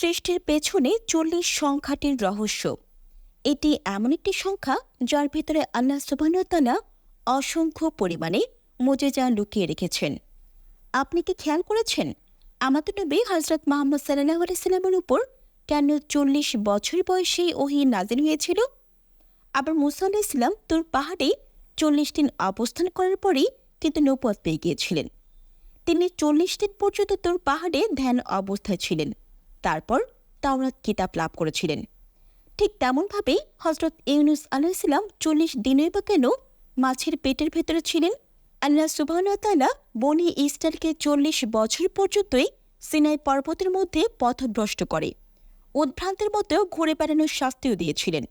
সৃষ্টির পেছনে চল্লিশ সংখ্যাটির রহস্য। এটি এমন একটি সংখ্যা যার ভিতরে আল্লাহ সুবাহতালা অসংখ্য পরিমাণে মোজেজা লুকিয়ে রেখেছেন। আপনি কি খেয়াল করেছেন, আমাদের নবী হজরত মোহাম্মদ সাল্লাহ আলাইসাল্লামের উপর কেন চল্লিশ বছর বয়সে ওহি নাজিল হয়েছিল? আবার মুসা ইসলাম তোর পাহাড়ে চল্লিশ দিন অবস্থান করার পরেই কিন্তু নৌপথ পেয়ে গিয়েছিলেন। তিনি চল্লিশ দিন পর্যন্ত তোর পাহাড়ে ধ্যান অবস্থায় ছিলেন। তারপর তাওরাত কিতাব লাভ করেছিলেন। ঠিক তেমনভাবেই হজরত ইউনুস আলাইসাল্লাম চল্লিশ দিনের বা কেন মাছের পেটের ভেতরে ছিলেন। আল্লাহ সুবাহতালা বনি ইস্টারকে চল্লিশ বছর পর্যন্তই সিনাই পর্বতের মধ্যে পথভ্রষ্ট করে, উদ্ভ্রান্তের মতো ঘুরে বেড়ানোর শাস্তিও দিয়েছিলেন।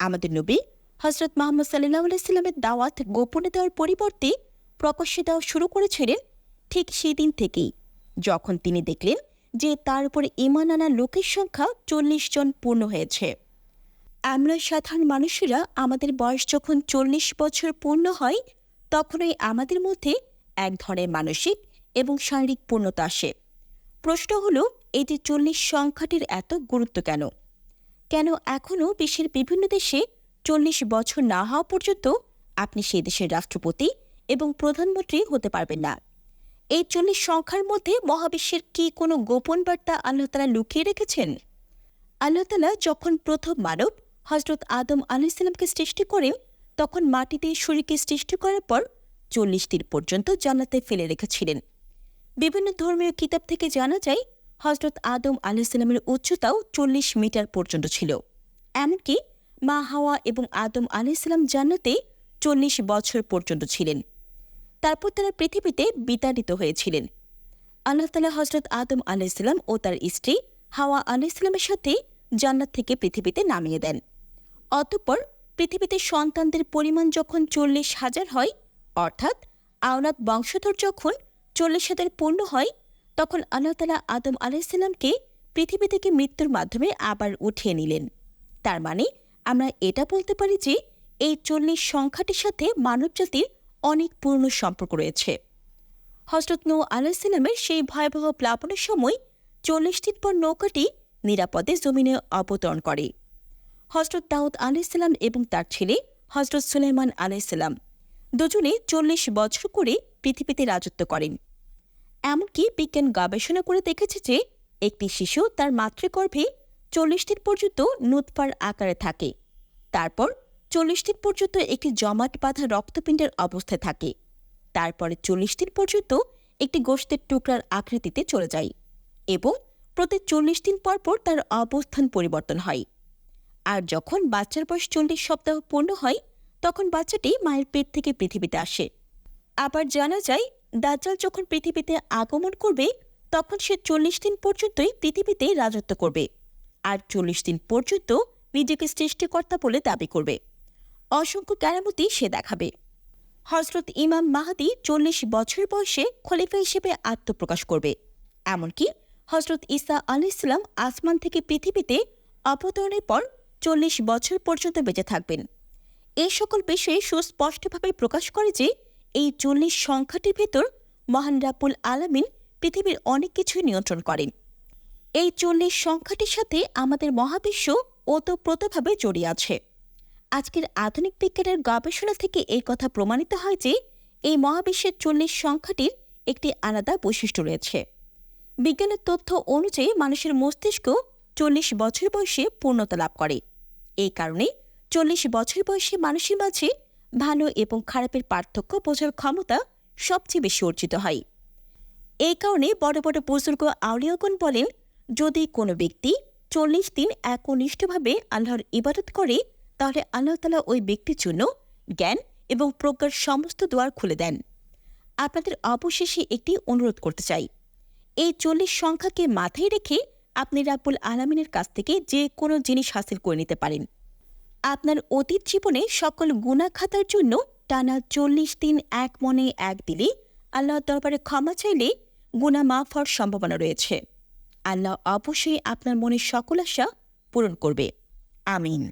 আমাদের নবী হজরত মোহাম্মদ সাল্লাহ আলাইস্লামের দাওয়াত গোপনে দেওয়ার পরিবর্তে প্রকাশ্যে দেওয়া শুরু করেছিলেন ঠিক সেই দিন থেকেই, যখন তিনি দেখলেন যে তার উপর ইমান আনা লোকের সংখ্যা চল্লিশ জন পূর্ণ হয়েছে। আমরা সাধারণ মানুষেরা আমাদের বয়স যখন চল্লিশ বছর পূর্ণ হয়, তখনই আমাদের মধ্যে এক ধরনের মানসিক এবং শারীরিক পূর্ণতা আসে। প্রশ্ন হলো, এই যে চল্লিশ সংখ্যাটির এত গুরুত্ব কেন? কেন এখনও বিশ্বের বিভিন্ন দেশে চল্লিশ বছর না হওয়া পর্যন্ত আপনি সেই দেশের রাষ্ট্রপতি এবং প্রধানমন্ত্রী হতে পারবেন না? এই চল্লিশ সংখ্যার মধ্যে মহাবিশ্বের কি কোনো গোপন বার্তা আল্লাহ তালা লুকিয়ে রেখেছেন? আল্লাহ তালা যখন প্রথম মানব হজরত আদম আলাইসাল্লামকে সৃষ্টি করেন তখন মাটিতে শরীরকে সৃষ্টি করার পর চল্লিশ দিন পর্যন্ত জান্নাতে ফেলে রেখেছিলেন। বিভিন্ন ধর্মীয় কিতাব থেকে জানা যায় হজরত আদম আলাইসাল্লামের উচ্চতাও চল্লিশ মিটার পর্যন্ত ছিল। এমনকি মা হাওয়া এবং আদম আলাইসাল্লাম জান্নাতে চল্লিশ বছর পর্যন্ত ছিলেন। তারপর তারা পৃথিবীতে বিতাড়িত হয়েছিলেন। আল্লাহ তালা হজরত আদম আলাইসাল্লাম ও তার স্ত্রী হাওয়া আলাইসাল্লামের সাথে জান্নাত থেকে পৃথিবীতে নামিয়ে দেন। অতঃপর পৃথিবীতে সন্তানদের পরিমাণ যখন চল্লিশ হাজার হয়, অর্থাৎ আওলাদ বংশধর যখন চল্লিশ হাজার পূর্ণ হয়, তখন আল্লাহ তালা আদম আলাইসাল্লামকে পৃথিবী থেকে মৃত্যুর মাধ্যমে আবার উঠিয়ে নিলেন। তার মানে আমরা এটা বলতে পারি যে এই চল্লিশ সংখ্যাটির সাথে মানবজাতির অনেক পূর্ণ সম্পর্ক রয়েছে। হজরত নৌ আলাইসাল্লামের সেই ভয়াবহ প্লাবনের সময় চল্লিশ দিন পর নৌকাটি নিরাপদে জমিনে অবতরণ করে। হজরত দাউদ আলাইসাল্লাম এবং তার ছেলে হজরত সুলাইমান আলাইসাল্লাম দুজনে চল্লিশ বছর করে পৃথিবীতে রাজত্ব করেন। এমনকি বিজ্ঞান গবেষণা করে দেখেছে যে একটি শিশু তার মাতৃগর্ভে চল্লিশ দিন পর্যন্ত নুৎফার আকারে থাকে। তারপর চল্লিশ দিন পর্যন্ত একটি জমাট বাঁধা রক্তপিণ্ডের অবস্থায় থাকে। তারপরে চল্লিশ দিন পর্যন্ত একটি গোষ্ঠের টুকরার আকৃতিতে চলে যায় এবং প্রতি চল্লিশ দিন পর পর তার অবস্থান পরিবর্তন হয়। আর যখন বাচ্চার বয়স চল্লিশ সপ্তাহ পূর্ণ হয়, তখন বাচ্চাটি মায়ের পেট থেকে পৃথিবীতে আসে। আবার জানা যায়, দাজ্জাল যখন পৃথিবীতে আগমন করবে, তখন সে চল্লিশ দিন পর্যন্তই পৃথিবীতে রাজত্ব করবে। আর চল্লিশ দিন পর্যন্ত নিজেকে সৃষ্টিকর্তা বলে দাবি করবে। অসংখ্য কেরামতি সে দেখাবে। হজরত ইমাম মাহাদি চল্লিশ বছর বয়সে খলিফা হিসেবে আত্মপ্রকাশ করবে। এমনকি হজরত ইসা আলি ইসলাম আসমান থেকে পৃথিবীতে অবতরণের পর চল্লিশ বছর পর্যন্ত বেঁচে থাকবেন। এই সকল বিষয়ে সুস্পষ্টভাবে প্রকাশ করে যে এই চল্লিশ সংখ্যাটির ভেতর মহান রাপুল আলামিন পৃথিবীর অনেক কিছুই নিয়ন্ত্রণ করেন। এই চল্লিশ সংখ্যাটির সাথে আমাদের মহাবিশ্ব ওতপ্রোতভাবে জড়িয়ে আছে। আজকের আধুনিক বিজ্ঞানের গবেষণা থেকে এই কথা প্রমাণিত হয় যে এই মহাবিশ্বের চল্লিশ সংখ্যাটির একটি আলাদা বৈশিষ্ট্য রয়েছে। বিজ্ঞানের তথ্য অনুযায়ী মানুষের মস্তিষ্ক চল্লিশ বছর বয়সে পূর্ণতা লাভ করে। এই কারণে চল্লিশ বছর বয়সে মানুষের মাঝে ভালো এবং খারাপের পার্থক্য বোঝার ক্ষমতা সবচেয়ে বেশি অর্জিত হয়। এই কারণে বড় বড় বুজুর্গ আউলিয়াগণ বলেন, যদি কোনো ব্যক্তি চল্লিশ দিন একনিষ্ঠভাবে আল্লাহর ইবাদত করে তাহলে আল্লাহ তালা ওই ব্যক্তির জন্য জ্ঞান এবং প্রজ্ঞার সমস্ত দ্বার খুলে দেন। আপনাদের অবশেষে একটি অনুরোধ করতে চাই। এই চল্লিশ সংখ্যাকে মাথায় রেখে আপনি রাব্বুল আলমিনের কাছ থেকে যে কোনো জিনিস হাসিল করে নিতে পারেন। আপনার অতীত জীবনে সকল গুণা খাতার জন্য টানা চল্লিশ দিন এক মনে এক দিলে আল্লাহ দরবারে ক্ষমা চাইলে গুণা মাফ হওয়ার সম্ভাবনা রয়েছে। আল্লাহ অবশ্যই আপনার মনের সকল আশা পূরণ করবে। আমিন।